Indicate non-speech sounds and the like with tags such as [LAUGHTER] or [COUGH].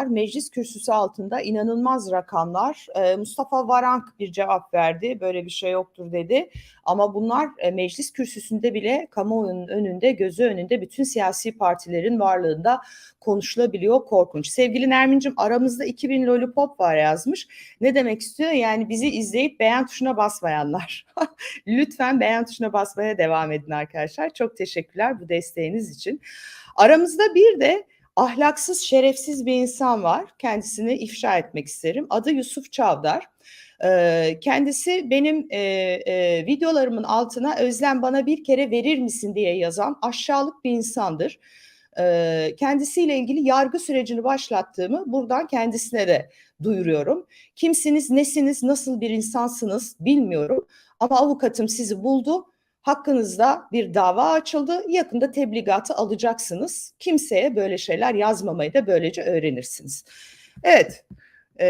meclis kürsüsü altında inanılmaz rakamlar. Ee, Mustafa Varank bir cevap verdi. Böyle bir şey yoktur dedi. Ama bunlar e, meclis kürsüsünde bile kamuoyunun önünde, gözü önünde bütün siyasi partilerin varlığında konuşulabiliyor. Korkunç. Sevgili Nermin'cim aramızda 2000 lollipop var yazmış. Ne demek istiyor? Yani bizi izleyip beğen tuşuna basmayanlar. [LAUGHS] Lütfen beğen tuşuna basmaya devam edin arkadaşlar. Çok teşekkürler bu desteğiniz için. Aramızda bir de ahlaksız, şerefsiz bir insan var. Kendisini ifşa etmek isterim. Adı Yusuf Çavdar. Ee, kendisi benim e, e, videolarımın altına Özlem bana bir kere verir misin diye yazan aşağılık bir insandır. Ee, kendisiyle ilgili yargı sürecini başlattığımı buradan kendisine de duyuruyorum. Kimsiniz, nesiniz, nasıl bir insansınız bilmiyorum. Ama avukatım sizi buldu. Hakkınızda bir dava açıldı. Yakında tebligatı alacaksınız. Kimseye böyle şeyler yazmamayı da böylece öğrenirsiniz. Evet. e,